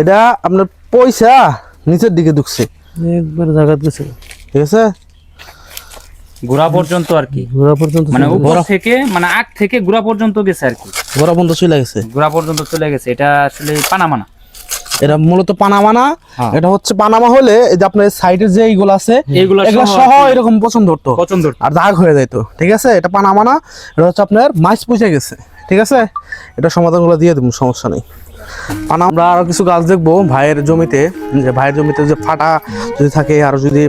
এটা আপনার পয়সা নিচের দিকে ঢুকছে। একবার জায়গা গেছে ঠিক আছে? গোড়া পর্যন্ত আর কি। ঘোরা পর্যন্ত মানে উপর থেকে মানে আগ থেকে গোড়া পর্যন্ত গেছে আর কি। গোড়া বন্ধ চলে গেছে। গোড়া পর্যন্ত চলে গেছে। এটা আসলে পানামানা। এটা মূলত পানামা না হ্যাঁ। এটা হচ্ছে পানামা হলে এই যে আপনার সাইডের যে এইগুলো আছে এইগুলো এগুলো সহ। এরকম পছন্দ হতো। পছন্দ আর দাগ হয়ে যাইতো। ঠিক আছে? এটা পানামা না এটা হচ্ছে আপনার মাছ পুষে গেছে। ঠিক আছে? এটা সমাধানগুলো দিয়ে দেবো সমস্যা নেই। আমরা আরও কিছু গাছ দেখব ভাইয়ের জমিতে, যে ভাইয়ের জমিতে যে ফাটা যদি থাকে, আর যদি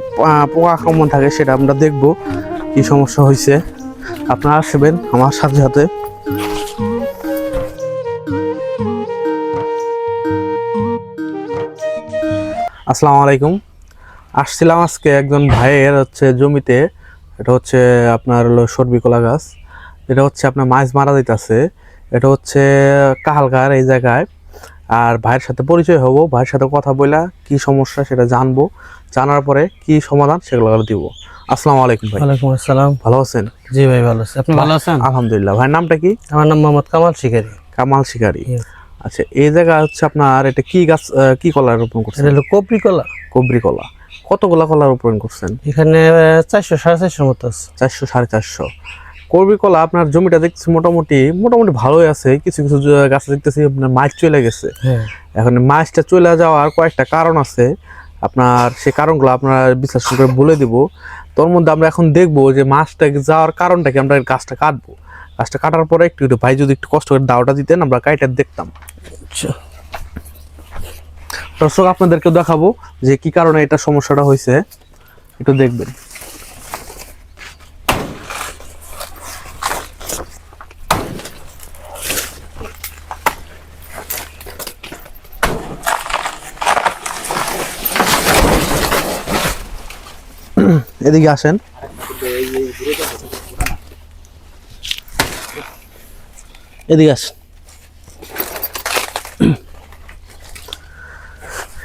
পোকা আক্রমণ থাকে, সেটা আমরা দেখব, কি সমস্যা হয়েছে আপনারা আসবেন আমার সাথে সাথে। আসসালামু আলাইকুম। আসছিলাম আজকে একজন ভাইয়ের হচ্ছে জমিতে, এটা হচ্ছে আপনার হলো সর্বি কলা গাছ, এটা হচ্ছে আপনার মাছ মারা দিতেছে এটা হচ্ছে কাহালকার এই জায়গায়। আর ভাইয়ের সাথে পরিচয় হব ভাইয়ের সাথে কথা বলা কি সমস্যা সেটা জানব জানার পরে কি সমাধান সেগুলো দিব। আসসালামু আলাইকুম ভাই। ওয়ালাইকুম আসসালাম। ভালো আছেন? জি ভাই ভালো আছি। আপনি ভালো আছেন? আলহামদুলিল্লাহ। ভাইয়ের নামটা কি? আমার নাম মোহাম্মদ কামাল শিকারি। কামাল শিকারি। আচ্ছা এই জায়গা হচ্ছে আপনার এটা কি গাছ কি কলা রোপণ করছেন? এটা হলো কপি কলা। কবরি কলা। কতগুলা কলা রোপণ করছেন? এখানে চারশো সাড়ে চারশোর মতো আছে। চারশো সাড়ে চারশো। করবি কলা আপনার জমিটা দেখছি মোটামুটি মোটামুটি ভালোই আছে। কিছু কিছু গাছ দেখতেছি আপনার মাছ চলে গেছে। হ্যাঁ। এখন মাছটা চলে যাওয়ার কয়েকটা কারণ আছে। আপনার সে কারণগুলো আপনার বিশ্লেষণ করে বলে দিব। তোর মধ্যে আমরা এখন দেখব যে মাছটা যাওয়ার কারণটা কি আমরা গাছটা কাটবো। গাছটা কাটার পরে একটু একটু ভাই যদি একটু কষ্ট করে দাওটা দিতেন আমরা কাইটা দেখতাম। আচ্ছা। দর্শক আপনাদেরকে দেখাবো যে কি কারণে এটা সমস্যাটা হয়েছে। একটু দেখবেন। এদিকে আসেন। এদিকে আসেন।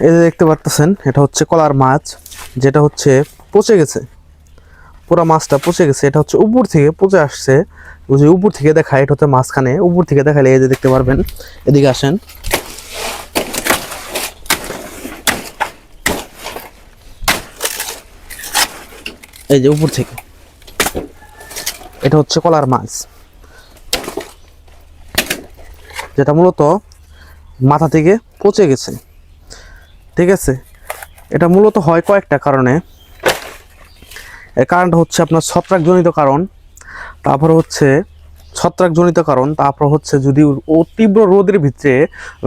এই যে দেখতে পারতেছেন, এটা হচ্ছে কলার মাছ, যেটা হচ্ছে পচে গেছে। পুরো মাছটা পচে গেছে, এটা হচ্ছে উপর থেকে পচে আসছে। যে উপর থেকে দেখায়, এটা হচ্ছে মাঝখানে। উপর থেকে দেখালে এই যে দেখতে পারবেন। এদিকে আসেন। এই যে উপর থেকে। এটা হচ্ছে কলার মাছ। যেটা মূলত মাথা থেকে পচে গেছে। ঠিক আছে? এটা মূলত হয় কয়েকটা কারণে। এর কারণটা হচ্ছে আপনার ছত্রাকজনিত কারণ, তারপর হচ্ছে ছত্রাকজনিত কারণ, তারপর হচ্ছে যদি ও তীব্র রোদের ভিতরে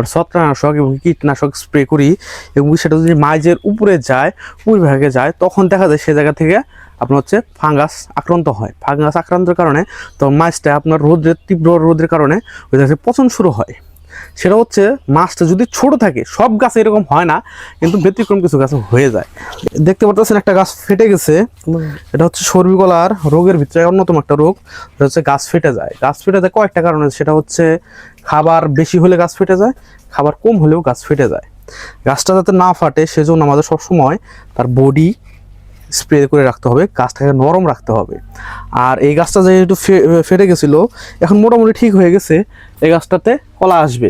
ছত্রাকনাশক এবং কীটনাশক স্প্রে করি এবং সেটা যদি মাঝের উপরে যায়, উপরিভাগে যায়, তখন দেখা যায় সে জায়গা থেকে আপনার হচ্ছে ফাঙ্গাস আক্রান্ত হয়। ফাঙ্গাস আক্রান্তের কারণে তো মাছটা আপনার রোদের, তীব্র রোদের কারণে ওই পচন শুরু হয়। সেটা হচ্ছে মাছটা যদি ছোট থাকে, সব গাছে এরকম হয় না, কিন্তু ব্যতিক্রম কিছু গাছে হয়ে যায়। দেখতে পাচ্ছেন একটা গাছ ফেটে গেছে। এটা হচ্ছে সর্বিকলার রোগের ভিতরে অন্যতম একটা রোগ। এটা হচ্ছে গাছ ফেটে যায়। গাছ ফেটে যায় কয়েকটা কারণে। সেটা হচ্ছে খাবার বেশি হলে গাছ ফেটে যায়, খাবার কম হলেও গাছ ফেটে যায়। গাছটা যাতে না ফাটে, সেজন্য আমাদের সবসময় তার বডি স্প্রে করে রাখতে হবে, গাছটাকে নরম রাখতে হবে। আর এই গাছটা যেহেতু ফেটে গেছিল, এখন মোটামুটি ঠিক হয়ে গেছে, এই গাছটাতে কলা আসবে।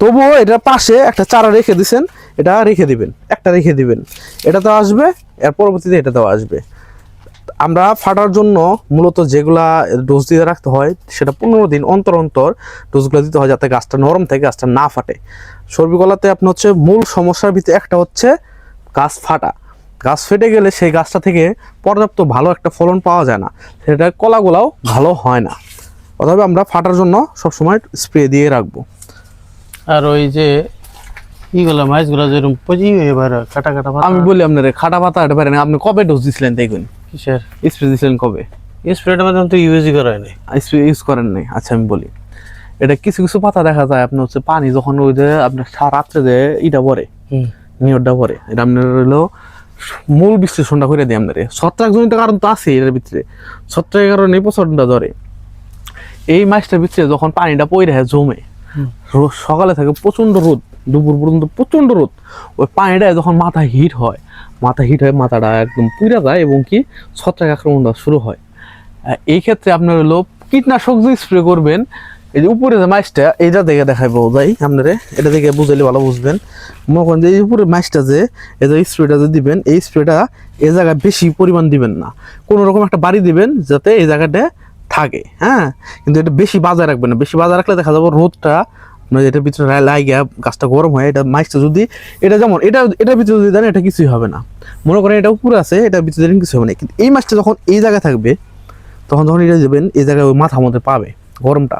তবুও এটা পাশে একটা চারা রেখে দিছেন, এটা রেখে দিবেন, একটা রেখে দিবেন। এটাতেও আসবে, এর পরবর্তীতে এটাতেও আসবে। আমরা ফাটার জন্য মূলত যেগুলা ডোজ দিয়ে রাখতে হয়, সেটা পনেরো দিন অন্তর অন্তর ডোজগুলো দিতে হয় যাতে গাছটা নরম থাকে, গাছটা না ফাটে। সর্বিকলাতে আপনার হচ্ছে মূল সমস্যার ভিতরে একটা হচ্ছে গাছ ফাটা। গাছ ফেটে গেলে সেই গাছটা থেকে পর্যাপ্ত ভালো একটা ফলন পাওয়া যায় না। সেটা কলাগুলাও ভালো হয় না। অথবা আমরা ফাটার জন্য সবসময় স্প্রে দিয়ে রাখব। আর ওই যে ইগুলা মাছগুলা যেরকম পচি এবার কাটা কাটা পাতা আমি বলি আপনার খাটা পাতা এটা পারেন। আপনি কবে ডোজ দিছিলেন দেখুন? কিসের? স্প্রে দিছিলেন কবে? স্প্রেটার মাধ্যমে তো ইউজই করা হয়নি স্প্রে ইউজ করেন নাই। আচ্ছা আমি বলি এটা কিছু কিছু পাতা দেখা যায় আপনার হচ্ছে পানি যখন ওই যে আপনার রাত্রে যে ইটা পরে নিয়রটা পরে এটা আপনার হলো মূল বিশ্লেষণটা করে দিই আপনার ছত্রাকজনিত কারণ তো আছে এটার ভিতরে। ছত্রাকের কারণে পছন্দটা ধরে। এই মাছটার ভিতরে যখন পানিটা পইরে জমে রোদ সকালে থাকে প্রচণ্ড রোদ দুপুর পর্যন্ত প্রচণ্ড রোদ। ওই পানিটা যখন মাথা হিট হয় মাথা হিট হয় মাথাটা একদম পুড়ে যায় এবং কি ছত্রাক আক্রমণটা শুরু হয়। এই ক্ষেত্রে আপনার হলো কীটনাশক যে স্প্রে করবেন এই যে উপরে যে মাছটা, এইটা দেখে দেখাইবো যাই আপনারে। এটা দেখে বুঝাইলে ভালো বুঝবেন। মনে করেন যে এই উপরে মাছটা যে, এই যে স্প্রেটা যে দিবেন, এই স্প্রেটা এই জায়গায় বেশি পরিমাণ দিবেন না। কোনো রকম একটা বাড়ি দিবেন যাতে এই জায়গাটা থাকে হ্যাঁ? কিন্তু এটা বেশি বাজায় রাখবেন না। বেশি বাজায় রাখলে দেখা যাবে রোদটা আপনার এটার ভিতরে লাগিয়া গাছটা গরম হয়। এটা মাছটা যদি এটা যেমন এটা এটার ভিতরে যদি দেন, এটা কিছুই হবে না। মনে করেন এটা উপরে আছে, এটার ভিতরে দিলেন কিছু হবে না। কিন্তু এই মাছটা যখন এই জায়গায় থাকবে, তখন যখন এটা দেবেন, এই জায়গায় ওই মাথা মধ্যে পাবে গরমটা।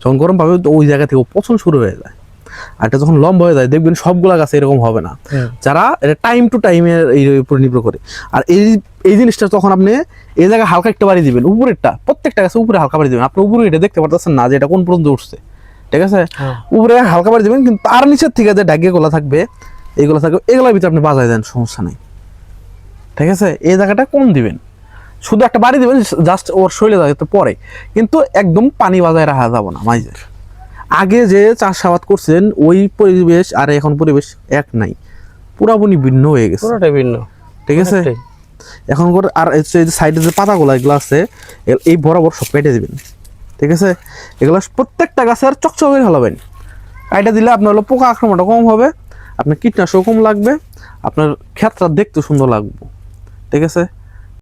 যখন গরম পাবে ওই জায়গা থেকে পচন শুরু হয়ে যায়। আর এটা যখন লম্বা হয়ে যায় দেখবেন সবগুলা গাছে এরকম হবে না। যারা এটা টাইম টু টাইমের এই উপরে নির্ভর করে। আর এই এই জিনিসটা তখন আপনি এই জায়গায় হালকা একটা বাড়ি দিবেন উপরেরটা প্রত্যেকটা গাছে উপরে হালকা বাড়ি দিবেন। আপনি উপরে এটা দেখতে পারতেছেন না যে এটা কোন পর্যন্ত উঠছে। ঠিক আছে? উপরে হালকা বাড়ি দিবেন কিন্তু তার নিচের থেকে যে ডাকিয়েগুলো থাকবে এইগুলো থাকবে এগুলোর ভিতরে আপনি বাজায় দেন সমস্যা নেই। ঠিক আছে? এই জায়গাটা কম দিবেন? শুধু একটা বাড়ি দেবেন জাস্ট ওর শরীরে যাতে পরে। কিন্তু একদম পানি বাজায় রাখা যাবে না মাইজের। আগে যে চাষাবাদ করছেন ওই পরিবেশ আর এখন পরিবেশ এক নাই। পুরাপুরি ভিন্ন হয়ে গেছে। পুরোটাই ভিন্ন। ঠিক আছে? এখন করে আর সাইডে যে পাতাগুলো এগুলো আছে এই বরাবর সব কেটে দিবেন। ঠিক আছে? এগুলো প্রত্যেকটা গাছের চকচক করে হলাবেন কাইটা দিলে আপনার হলো পোকা আক্রমণটা কম হবে আপনার কীটনাশক কম লাগবে আপনার ক্ষেতটা দেখতে সুন্দর লাগবে। ঠিক আছে?